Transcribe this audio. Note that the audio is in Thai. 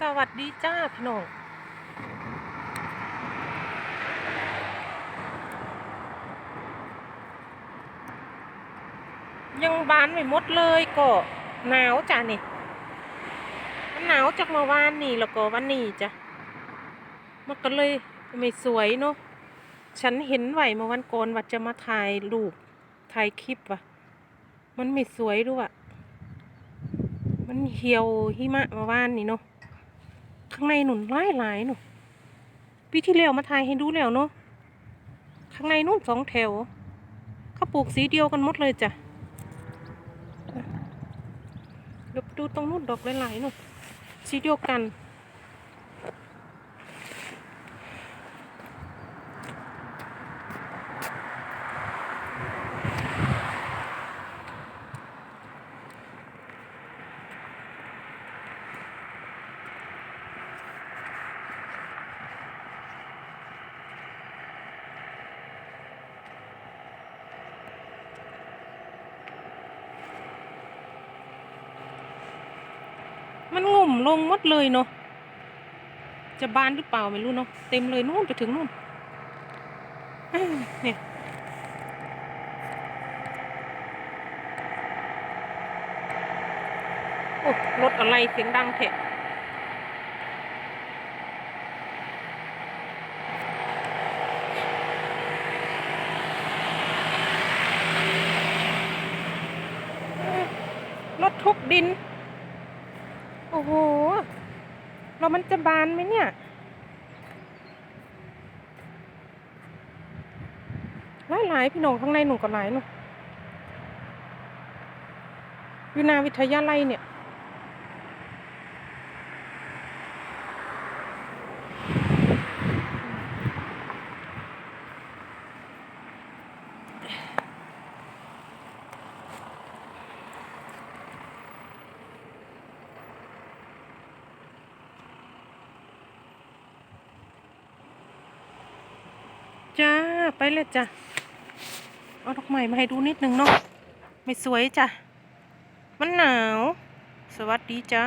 สวัสดีจ้าพี่น้องยังบานไม่หมดเลยก็หนาวจ้ะนี่มันหนาวจากเมื่อวานนี่แล้วก็วันนี้จ้ะมันก็เลยไม่สวยเนาะฉันเห็นไหวเมื่อวันก่อนว่าจะมาถ่ายรูปถ่ายคลิปว่ะ มันไม่สวยด้วยอะมันเหี่ยวหิมะเมื่อวานนี่เนาะ ข้างในหนุนหลายหลายหนูปีที่แล้วมาถ่ายให้ดูแล้วเนาะข้างในนู่นสองแถวเขาปลูกสีเดียวกันหมดเลยจ้ะเดี๋ยวดูตรงนู้นดอกหลายๆหนูสีเดียวกัน มันงุ่มลงหมดเลยเนาะ จะบานหรือเปล่าไม่รู้เนาะ เต็มเลยนู่นไปถึงนู่นเนี่ยโอ้รถอะไรเสียงดังเถอะรถทุกดิน โอ้โห เรามันจะบานไหมเนี่ย หลายหลายๆพี่น้องข้างในหนุ่มก็หลายหนูอยู่นาวิทยาลัยเนี่ย จ้า ไปเลยจ้ะ เอาดอกไม้มาให้ดูนิดนึงเนาะ ไม่สวยจ้ะ มันหนาว สวัสดีจ้า